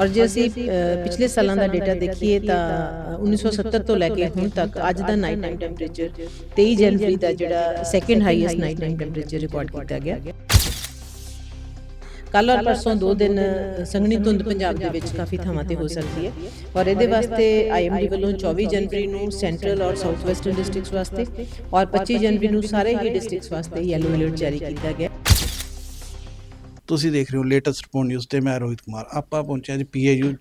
ਔਰ ਜੇ ਅਸੀਂ ਪਿਛਲੇ ਸਾਲਾਂ ਦਾ ਡਾਟਾ ਦੇਖੀਏ ਤਾਂ ਅ, 1970 ਤੋਂ ਲੈ ਕੇ ਹੁਣ ਤੱਕ ਅੱਜ ਦਾ ਨਾਈਟ ਟਾਈਮ ਟੈਂਪਰੇਚਰ 23 ਜਨਵਰੀ ਦਾ ਜਿਹੜਾ second highest night time temperature record ਕੀਤਾ ਗਿਆ। ਕੱਲ ਔਰ ਪਰਸੋਂ ਦੋ ਦਿਨ ਸੰਘਣੀ ਧੁੰਦ ਪੰਜਾਬ ਦੇ ਵਿੱਚ ਕਾਫੀ ਥਾਵਾਂ ਤੇ ਹੋ ਸਕਦੀ ਹੈ। ਔਰ ਇਹਦੇ ਵਾਸਤੇ ਆਈਐਮਡੀ ਵੱਲੋਂ 24 ਜਨਵਰੀ ਨੂੰ ਸੈਂਟਰਲ ਔਰ ਸਾਊਥ ਵੈਸਟਰਨ ਡਿਸਟ੍ਰਿਕਟਸ ਵਾਸਤੇ ਔਰ 25 ਜਨਵਰੀ ਨੂੰ ਸਾਰੇ ਹੀ ਡਿਸਟ੍ਰਿਕਟਸ ਵਾਸਤੇ ਯੈਲੋ ਅਲਰਟ ਜਾਰੀ ਕੀਤਾ ਗਿਆ। ਤੁਸੀਂ ਦੇਖ ਰਹੇ ਹੋ ਲੇਟੈਸਟ ਰਿਪੋਰਟ ਨਿਊਜ਼ ਤੇ ਮੈਂ ਰੋਹਿਤ ਕੁਮਾਰ। ਆਪਾਂ ਪਹੁੰਚੇ ਹਾਂ ਜੀ ਪੀਏਯੂ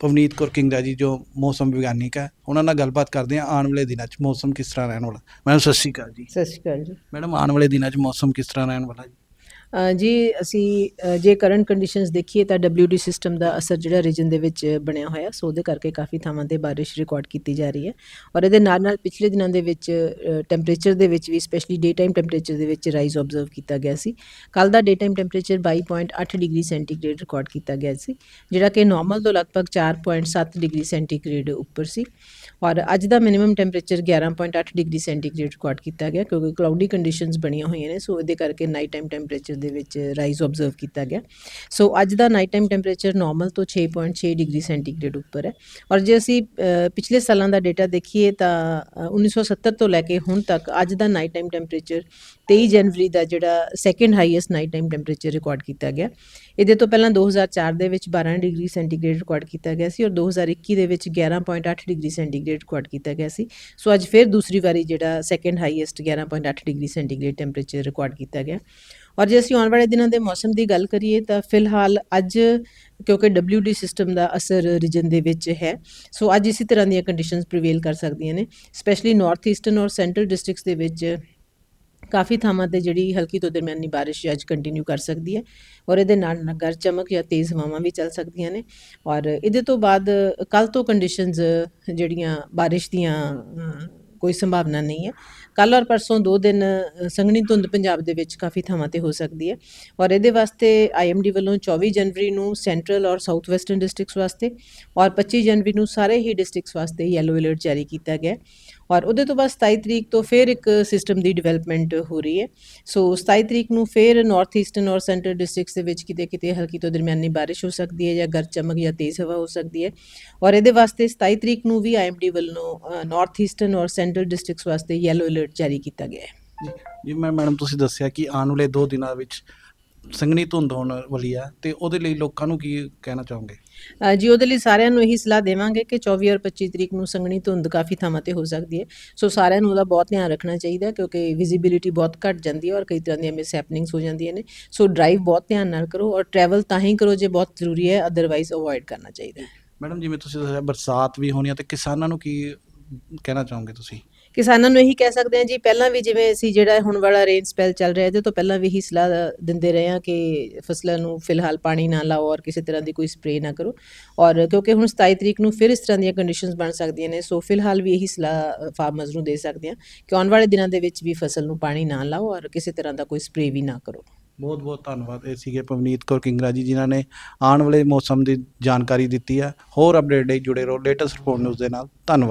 ਪਵਨੀਤ ਕੌਰ ਕਿੰਗਰਾ ਜੀ ਜੋ ਮੌਸਮ ਵਿਗਿਆਨਿਕ ਹੈ। ਉਹਨਾਂ ਨਾਲ ਗੱਲਬਾਤ ਕਰਦੇ ਹਾਂ ਆਉਣ ਵਾਲੇ ਦਿਨਾਂ 'ਚ ਮੌਸਮ ਕਿਸ ਤਰ੍ਹਾਂ ਰਹਿਣ ਵਾਲਾ। ਮੈਡਮ ਸਤਿ ਸ਼੍ਰੀ ਅਕਾਲ ਜੀ। ਸਤਿ ਸ਼੍ਰੀ ਅਕਾਲ ਜੀ। ਮੈਡਮ ਆਉਣ ਵਾਲੇ ਦਿਨਾਂ 'ਚ ਮੌਸਮ ਕਿਸ ਤਰ੍ਹਾਂ ਰਹਿਣ ਵਾਲਾ ਜੀ? ਜੀ, ਅਸੀਂ ਜੇ ਕਰੰਟ ਕੰਡੀਸ਼ਨਸ ਦੇਖੀਏ ਤਾਂ WD ਸਿਸਟਮ ਦਾ ਅਸਰ ਜਿਹੜਾ ਰੀਜਨ ਦੇ ਵਿੱਚ ਬਣਿਆ ਹੋਇਆ, ਸੋ ਉਹਦੇ ਕਰਕੇ ਕਾਫੀ ਥਾਵਾਂ ਤੇ ਬਾਰਿਸ਼ ਰਿਕਾਰਡ ਕੀਤੀ ਜਾ ਰਹੀ ਹੈ। ਔਰ ਇਹਦੇ ਨਾਲ ਨਾਲ ਪਿਛਲੇ ਦਿਨਾਂ ਦੇ ਵਿੱਚ ਟੈਂਪਰੇਚਰ ਦੇ ਵਿੱਚ ਵੀ ਸਪੈਸ਼ਲੀ ਡੇ ਟਾਈਮ ਟੈਂਪਰੇਚਰ ਦੇ ਵਿੱਚ ਰਾਈਜ਼ ਆਬਜ਼ਰਵ ਕੀਤਾ ਗਿਆ ਸੀ। ਕੱਲ ਦਾ day time temperature 22.8 degree centigrade record ਕੀਤਾ ਗਿਆ ਸੀ, ਜਿਹੜਾ ਕਿ ਨਾਰਮਲ ਤੋਂ ਲਗਭਗ 4.7 ਡਿਗਰੀ ਸੈਂਟੀਗ੍ਰੇਡ ਉੱਪਰ ਸੀ। ਔਰ ਅੱਜ ਦਾ minimum temperature 11.8 degree centigrade record ਕੀਤਾ ਗਿਆ, ਕਿਉਂਕਿ ਕਲਾਉਡੀ ਕੰਡੀਸ਼ਨਸ ਬਣੀਆਂ ਹੋਈਆਂ ਨੇ, ਸੋ ਇਹਦੇ ਕਰਕੇ ਨਾਈਟ ਟਾਈਮ ਟੈਂਪਰੇਚਰ ਦੇ ਵਿੱਚ ਰਾਈਜ਼ ਆਬਜ਼ਰਵ ਕੀਤਾ ਗਿਆ। ਸੋ ਅੱਜ ਦਾ ਨਾਈਟ ਟਾਈਮ ਟੈਂਪਰੇਚਰ ਨਾਰਮਲ ਤੋਂ 6.6 ਡਿਗਰੀ ਸੈਂਟੀਗ੍ਰੇਡ ਉੱਪਰ ਹੈ। ਔਰ ਜੇ ਅਸੀਂ ਪਿਛਲੇ ਸਾਲਾਂ ਦਾ ਡਾਟਾ ਦੇਖੀਏ ਤਾਂ ਅ, 1970 ਤੋਂ ਲੈ ਕੇ ਹੁਣ ਤੱਕ ਅੱਜ ਦਾ ਨਾਈਟ ਟਾਈਮ ਟੈਂਪਰੇਚਰ 23 ਜਨਵਰੀ ਦਾ ਜਿਹੜਾ second highest night time temperature record ਕੀਤਾ ਗਿਆ। ਇਹਦੇ ਤੋਂ ਪਹਿਲਾਂ 2004 ਦੇ ਵਿੱਚ 12 ਡਿਗਰੀ ਸੈਂਟੀਗ੍ਰੇਡ ਰਿਕਾਰਡ ਕੀਤਾ ਗਿਆ ਸੀ ਔਰ 2021 ਦੇ ਵਿੱਚ 11.8 ਡਿਗਰੀ ਸੈਂਟੀਗ੍ਰੇਡ ਰਿਕਾਰਡ ਕੀਤਾ ਗਿਆ ਸੀ। ਸੋ ਅੱਜ ਫਿਰ ਦੂਸਰੀ ਵਾਰੀ ਜਿਹੜਾ second highest 11.8 degree centigrade temperature record ਕੀਤਾ ਗਿਆ। ਔਰ ਜੇ ਅਸੀਂ ਆਉਣ ਵਾਲੇ ਦਿਨਾਂ ਦੇ ਮੌਸਮ ਦੀ ਗੱਲ ਕਰੀਏ ਤਾਂ ਫਿਲਹਾਲ ਅੱਜ ਕਿਉਂਕਿ WD ਸਿਸਟਮ ਦਾ ਅਸਰ ਰੀਜਨ ਦੇ ਵਿੱਚ ਹੈ, ਸੋ ਅੱਜ ਇਸੇ ਤਰ੍ਹਾਂ ਦੀਆਂ ਕੰਡੀਸ਼ਨਸ ਪ੍ਰੀਵੇਲ ਕਰ ਸਕਦੀਆਂ ਨੇ ਸਪੈਸ਼ਲੀ ਨਾਰਥ ਈਸਟਰਨ ਔਰ ਸੈਂਟਰਲ ਡਿਸਟ੍ਰਿਕਟਸ ਦੇ ਵਿੱਚ ਕਾਫੀ ਥਾਵਾਂ ਤੇ ਜਿਹੜੀ ਹਲਕੀ ਤੋਂ ਦਰਮਿਆਨੀ ਬਾਰਿਸ਼ ਅੱਜ ਕੰਟੀਨਿਊ ਕਰ ਸਕਦੀ ਹੈ ਔਰ ਇਹਦੇ ਨਾਲ ਨਾਲ ਗਰਜ ਚਮਕ ਜਾਂ ਤੇਜ਼ ਹਵਾਵਾਂ ਵੀ ਚੱਲ ਸਕਦੀਆਂ ਨੇ ਔਰ ਇਹਦੇ ਤੋਂ ਬਾਅਦ ਕੱਲ ਤੋਂ ਕੰਡੀਸ਼ਨਸ ਜਿਹੜੀਆਂ ਬਾਰਿਸ਼ ਦੀਆਂ ਕੋਈ ਸੰਭਾਵਨਾ ਨਹੀਂ ਹੈ। ਕੱਲ ਔਰ ਪਰਸੋਂ ਦੋ ਦਿਨ ਸੰਘਣੀ ਧੁੰਦ ਪੰਜਾਬ ਦੇ ਵਿੱਚ ਕਾਫੀ ਥਾਵਾਂ ਤੇ ਹੋ ਸਕਦੀ ਹੈ ਔਰ ਇਹਦੇ ਵਾਸਤੇ ਆਈਐਮਡੀ ਵੱਲੋਂ 24 ਜਨਵਰੀ ਨੂੰ ਸੈਂਟਰਲ ਔਰ ਸਾਊਥ ਵੈਸਟਰਨ ਡਿਸਟ੍ਰਿਕਟਸ ਵਾਸਤੇ ਔਰ 25 ਜਨਵਰੀ ਨੂੰ ਸਾਰੇ ਹੀ ਡਿਸਟ੍ਰਿਕਟਸ ਵਾਸਤੇ ਯੈਲੋ ਅਲਰਟ ਜਾਰੀ ਕੀਤਾ ਗਿਆ ਔਰ ਉਹਦੇ ਤੋਂ ਬਾਅਦ 27 ਤਰੀਕ ਤੋਂ ਫਿਰ ਇੱਕ ਸਿਸਟਮ ਦੀ ਡਿਵੈਲਪਮੈਂਟ ਹੋ ਰਹੀ ਹੈ। ਸੋ 27 ਤਰੀਕ ਨੂੰ ਫਿਰ ਨਾਰਥ ਈਸਟਰਨ ਔਰ ਸੈਂਟਰਲ ਡਿਸਟ੍ਰਿਕਟਸ ਦੇ ਵਿੱਚ ਕਿਤੇ ਕਿਤੇ ਹਲਕੀ ਤੋਂ ਦਰਮਿਆਨੀ ਬਾਰਿਸ਼ ਹੋ ਸਕਦੀ ਹੈ ਜਾਂ ਗਰਜ ਚਮਕ ਜਾਂ ਤੇਜ਼ ਹਵਾ ਹੋ ਸਕਦੀ ਹੈ। ਔਰ ਇਹਦੇ ਵਾਸਤੇ 27 ਤਰੀਕ ਨੂੰ ਵੀ ਆਈਐਮਡੀ ਵੱਲੋਂ ਨਾਰਥ ਈਸਟਰਨ ਔਰ ਸੈਂਟਰਲ ਡਿਸਟ੍ਰਿਕਟਸ ਵਾਸਤੇ ਯੈਲੋ ਅਲਰਟ ਜਾਰੀ ਕੀਤਾ ਗਿਆ ਹੈ। ਜੀ ਮੈਂ ਮੈਡਮ ਤੁਸੀਂ ਦੱਸਿਆ ਕਿ ਆਉਣ ਵਾਲੇ 2 ਦਿਨਾਂ ਵਿੱਚ ਸੰਘਣੀ ਧੁੰਦ ਹੋਣ ਵਾਲੀ ਹੈ ਤੇ ਉਹਦੇ ਲਈ ਲੋਕਾਂ ਨੂੰ ਕੀ ਕਹਿਣਾ ਚਾਹੋਗੇ? ਜੀ ਉਹਦੇ ਲਈ ਸਾਰਿਆਂ ਨੂੰ ਇਹੀ ਸਲਾਹ ਦੇਵਾਂਗੇ ਕਿ 24 ਔਰ 25 ਤਰੀਕ ਨੂੰ ਸੰਘਣੀ ਧੁੰਦ ਕਾਫੀ ਥਾਵਾਂ ਤੇ ਹੋ ਸਕਦੀ ਹੈ। ਸੋ ਸਾਰਿਆਂ ਨੂੰ ਉਹਦਾ ਬਹੁਤ ਧਿਆਨ ਰੱਖਣਾ ਚਾਹੀਦਾ ਕਿਉਂਕਿ ਵਿਜ਼ਿਬਿਲਿਟੀ ਬਹੁਤ ਘਟ ਜਾਂਦੀ ਹੈ ਔਰ ਕਈ ਤਰ੍ਹਾਂ ਦੀਆਂ ਮਿਸ ਹੈਪਨਿੰਗਸ ਹੋ ਜਾਂਦੀਆਂ ਨੇ। ਸੋ ਡਰਾਈਵ ਬਹੁਤ ਧਿਆਨ ਨਾਲ ਕਰੋ ਔਰ ਟਰੈਵਲ ਤਾਂ ਹੀ ਕਰੋ ਜੇ ਬਹੁਤ ਜ਼ਰੂਰੀ ਹੈ ਅਦਰਵਾਈਜ਼ ਅਵੋਇਡ ਕਰਨਾ ਚਾਹੀਦਾ ਹੈ। ਮੈਡਮ ਜਿਵੇਂ ਤੁਸੀਂ ਦੱਸਿਆ ਬਰਸਾਤ ਵੀ ਹੋਣੀ ਹੈ ਤੇ ਕਿਸਾਨਾਂ ਨੂੰ ਕੀ ਕਹਿਣਾ ਚਾਹੋਗੇ ਤੁਸੀਂ? ਕਿਸਾਨਾਂ ਨੂੰ ਇਹੀ ਕਹਿ ਸਕਦੇ ਹਾਂ ਜੀ ਪਹਿਲਾਂ ਵੀ ਜਿਵੇਂ ਅਸੀਂ ਜਿਹੜਾ ਹੁਣ ਵਾਲਾ ਰੇਨ ਸਪੈਲ ਚੱਲ ਰਿਹਾ ਇਹਦੇ ਤੋਂ ਪਹਿਲਾਂ ਵੀ ਇਹੀ ਸਲਾਹ ਦਿੰਦੇ ਰਹੇ ਹਾਂ ਕਿ ਫਸਲਾਂ ਨੂੰ ਫਿਲਹਾਲ ਪਾਣੀ ਨਾ ਲਾਓ ਔਰ ਕਿਸੇ ਤਰ੍ਹਾਂ ਦੀ ਕੋਈ ਸਪਰੇਅ ਨਾ ਕਰੋ। ਔਰ ਕਿਉਂਕਿ ਹੁਣ 27 ਤਰੀਕ ਨੂੰ ਫਿਰ ਇਸ ਤਰ੍ਹਾਂ ਦੀਆਂ ਕੰਡੀਸ਼ਨਸ ਬਣ ਸਕਦੀਆਂ ਨੇ ਸੋ ਫਿਲਹਾਲ ਵੀ ਇਹੀ ਸਲਾਹ ਫਾਰਮਰਸ ਨੂੰ ਦੇ ਸਕਦੇ ਹਾਂ ਕਿ ਆਉਣ ਵਾਲੇ ਦਿਨਾਂ ਦੇ ਵਿੱਚ ਵੀ ਫਸਲ ਨੂੰ ਪਾਣੀ ਨਾ ਲਾਓ ਔਰ ਕਿਸੇ ਤਰ੍ਹਾਂ ਦਾ ਕੋਈ ਸਪਰੇਅ ਵੀ ਨਾ ਕਰੋ। ਬਹੁਤ ਬਹੁਤ ਧੰਨਵਾਦ। ਇਹ ਸੀਗੇ ਪਵਨੀਤ ਕੌਰ ਕਿੰਗਰਾ ਜੀ ਜਿਨ੍ਹਾਂ ਨੇ ਆਉਣ ਵਾਲੇ ਮੌਸਮ ਦੀ ਜਾਣਕਾਰੀ ਦਿੱਤੀ ਹੈ। ਹੋਰ ਅਪਡੇਟ ਲਈ ਜੁੜੇ ਰਹੋ ਲੇਟੈਸਟ ਰਿਪੋਰਟ ਨਿਊਜ਼ ਦੇ ਨਾਲ। ਧੰਨਵਾਦ।